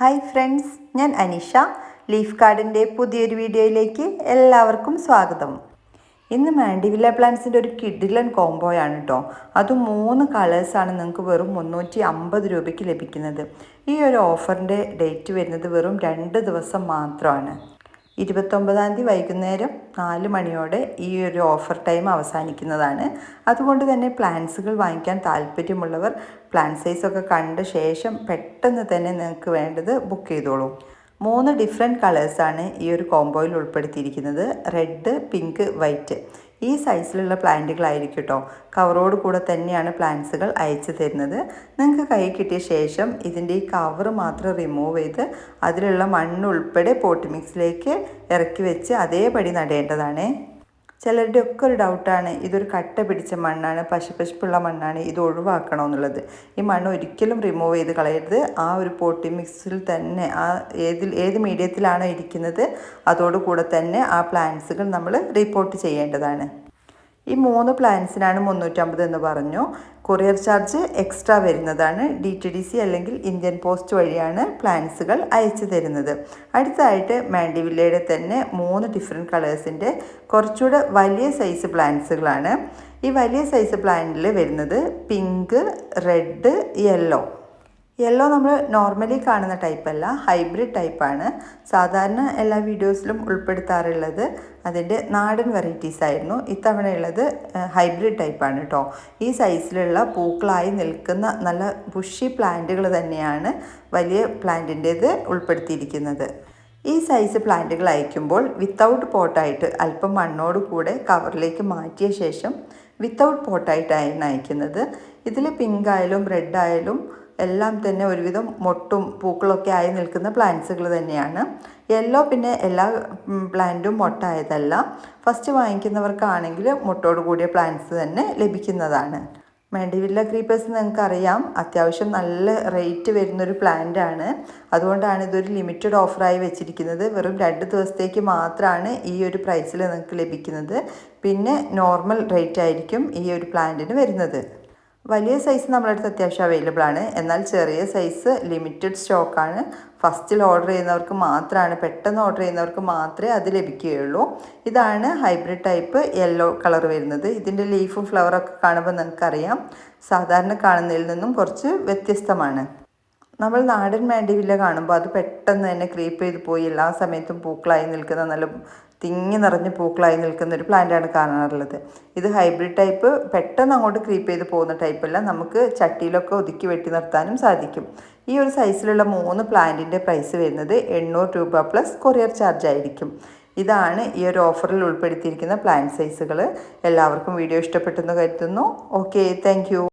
Hi friends ഞാൻ Anisha. Leaf കാർഡിന്റെ പുതിയൊരു വീഡിയോയിലേക്ക് എല്ലാവർക്കും സ്വാഗതം. ഇന്ന് മാൻഡിവില്ല പ്ലാന്റ്സിന്റെ ഒരു കിഡിലൻ കോംബോയാണ് കേട്ടോ അത് മൂന്ന് കളേഴ്സാണ് നിങ്ങൾക്ക് വെറും മുന്നൂറ്റി അമ്പത് രൂപയ്ക്ക് ലഭിക്കുന്നത്. ഈ ഒരു ഓഫറിന്റെ ഡേറ്റ് വരുന്നത് വെറും രണ്ട് ദിവസം മാത്രമാണ്. ഇരുപത്തൊമ്പതാം തീയതി വൈകുന്നേരം നാല് മണിയോടെ ഈ ഒരു ഓഫർ ടൈം അവസാനിക്കുന്നതാണ്. അതുകൊണ്ട് തന്നെ പ്ലാൻസുകൾ വാങ്ങിക്കാൻ താല്പര്യമുള്ളവർ പ്ലാൻ സൈസൊക്കെ കണ്ട ശേഷം പെട്ടെന്ന് തന്നെ നിങ്ങൾക്ക് വേണ്ടത് ബുക്ക് ചെയ്തോളൂ. മൂന്ന് ഡിഫറെന്റ് കളേഴ്സാണ് ഈ ഒരു കോംബോയിൽ ഉൾപ്പെടുത്തിയിരിക്കുന്നത്. റെഡ് പിങ്ക് വൈറ്റ് ഈ സൈസിലുള്ള പ്ലാന്റുകളായിരിക്കും കേട്ടോ കവറോട് കൂടെ തന്നെയാണ് പ്ലാന്റ്സുകൾ അയച്ചു തരുന്നത്. നിങ്ങൾക്ക് കൈ കിട്ടിയ ശേഷം ഇതിന്റെ ഈ കവർ മാത്രം റിമൂവ് ചെയ്ത് അതിലുള്ള മണ്ണ് ഉൾപ്പെടെ പോട്ട് മിക്സിലേക്ക് ഇറക്കി വെച്ച് അതേപടി നടേണ്ടതാണ്. ചിലരുടെ ഒക്കെ ഒരു ഡൗട്ടാണ് ഇതൊരു കട്ട പിടിച്ച മണ്ണാണ് പശുപശുപ്പുള്ള മണ്ണാണ് ഇത് ഒഴിവാക്കണം എന്നുള്ളത് ഈ മണ്ണ് ഒരിക്കലും റിമൂവ് ചെയ്ത് കളയരുത്. ആ ഒരു പോട്ടി മിക്സിൽ തന്നെ ആ ഏതിൽ ഏത് മീഡിയത്തിലാണോ ഇരിക്കുന്നത് അതോടുകൂടെ തന്നെ ആ പ്ലാന്റ്സുകൾ നമ്മൾ റിപ്പോർട്ട് ചെയ്യേണ്ടതാണ്. ഈ മൂന്ന് പ്ലാൻസിനാണ് മുന്നൂറ്റമ്പത് എന്ന് പറഞ്ഞു. കൊറിയർ ചാർജ് എക്സ്ട്രാ വരുന്നതാണ്. ഡി ടി ഡി സി അല്ലെങ്കിൽ ഇന്ത്യൻ പോസ്റ്റ് വഴിയാണ് പ്ലാൻസുകൾ അയച്ചു തരുന്നത്. അടുത്തതായിട്ട് മാൻഡിവില്ലയുടെ തന്നെ മൂന്ന് ഡിഫറെന്റ് കളേഴ്സിന്റെ കുറച്ചുകൂടെ വലിയ സൈസ് പ്ലാൻസുകളാണ് ഈ വലിയ സൈസ് പ്ലാനിൽ വരുന്നത് പിങ്ക് റെഡ് യെല്ലോ യെല്ലോ നമ്മൾ നോർമലി കാണുന്ന ടൈപ്പല്ല ഹൈബ്രിഡ് ടൈപ്പാണ് സാധാരണ എല്ലാ വീഡിയോസിലും ഉൾപ്പെടുത്താറുള്ളത് അതിന്റെ നാടൻ വെറൈറ്റീസ് ആയിരുന്നു. ഇത്തവണയുള്ളത് ഹൈബ്രിഡ് ടൈപ്പാണ് കേട്ടോ ഈ സൈസിലുള്ള പൂക്കളായി നിൽക്കുന്ന നല്ല ബുഷി പ്ലാന്റുകൾ തന്നെയാണ് വലിയ പ്ലാന്റിന്റേത് ഉൾപ്പെടുത്തിയിരിക്കുന്നത്. ഈ സൈസ് പ്ലാന്റുകൾ അയക്കുമ്പോൾ വിത്തൗട്ട് പോട്ടായിട്ട് അല്പം മണ്ണോട് കൂടെ കവറിലേക്ക് മാറ്റിയ ശേഷം വിത്തൗട്ട് പോട്ടായിട്ടാണ് അയക്കുന്നത്. ഇതിൽ പിങ്ക് ആയാലും റെഡ് ആയാലും എല്ലാം തന്നെ ഒരുവിധം മൊട്ടും പൂക്കളൊക്കെ ആയി നിൽക്കുന്ന പ്ലാന്റ്സുകൾ തന്നെയാണ്. യെല്ലോ പിന്നെ എല്ലാ പ്ലാന്റും മൊട്ടായതല്ല. ഫസ്റ്റ് വാങ്ങിക്കുന്നവർക്കാണെങ്കിൽ മുട്ടോട് കൂടിയ പ്ലാന്റ്സ് തന്നെ ലഭിക്കുന്നതാണ്. മെഡിവില്ല ക്രീപ്പേഴ്സ് നിങ്ങൾക്ക് അറിയാം അത്യാവശ്യം നല്ല റേറ്റ് വരുന്നൊരു ആണ് അതുകൊണ്ടാണ് ഇതൊരു ലിമിറ്റഡ് ഓഫറായി വെച്ചിരിക്കുന്നത്. വെറും രണ്ട് ദിവസത്തേക്ക് മാത്രമാണ് ഈ ഒരു പ്രൈസിൽ നിങ്ങൾക്ക് ലഭിക്കുന്നത്. പിന്നെ നോർമൽ റേറ്റ് ആയിരിക്കും ഈ ഒരു പ്ലാന്റിന് വരുന്നത്. വലിയ സൈസ് നമ്മുടെ അടുത്ത് അത്യാവശ്യം അവൈലബിൾ ആണ്. എന്നാൽ ചെറിയ സൈസ് ലിമിറ്റഡ് സ്റ്റോക്കാണ് ഫസ്റ്റിൽ ഓർഡർ ചെയ്യുന്നവർക്ക് മാത്രമാണ് പെട്ടെന്ന് ഓർഡർ ചെയ്യുന്നവർക്ക് മാത്രമേ അത് ലഭിക്കുകയുള്ളൂ. ഇതാണ് ഹൈബ്രിഡ് ടൈപ്പ് യെല്ലോ കളർ വരുന്നത്. ഇതിന്റെ ലീഫും ഫ്ലവറൊക്കെ കാണുമ്പോൾ നിങ്ങൾക്കറിയാം. സാധാരണ കാണുന്നതിൽ നിന്നും കുറച്ച് വ്യത്യസ്തമാണ്. നമ്മൾ നാടൻ മാൻഡിവില്ല കാണുമ്പോൾ അത് പെട്ടെന്ന് തന്നെ ക്രീപ്പ് ചെയ്ത് പോയി. എല്ലാ സമയത്തും പൂക്കളായി നിൽക്കുന്ന നല്ല തിങ്ങി നിറഞ്ഞ് പൂക്കളായി നിൽക്കുന്ന ഒരു പ്ലാന്റാണ് കാണാറുള്ളത്. ഇത് ഹൈബ്രിഡ് ടൈപ്പ് പെട്ടെന്ന് അങ്ങോട്ട് ക്രീപ്പ് ചെയ്ത് പോകുന്ന ടൈപ്പല്ല നമുക്ക് ചട്ടിയിലൊക്കെ ഒതുക്കി വെട്ടി നിർത്താനും സാധിക്കും. ഈ ഒരു സൈസിലുള്ള മൂന്ന് പ്ലാന്റിന്റെ പ്രൈസ് വരുന്നത് എണ്ണൂറ് രൂപ പ്ലസ് കൊറിയർ ചാർജ് ആയിരിക്കും. ഇതാണ് ഈ ഒരു ഓഫറിൽ ഉൾപ്പെടുത്തിയിരിക്കുന്ന പ്ലാന്റ് സൈസുകൾ എല്ലാവർക്കും വീഡിയോ ഇഷ്ടപ്പെട്ടെന്ന് കരുതുന്നു. Okay thank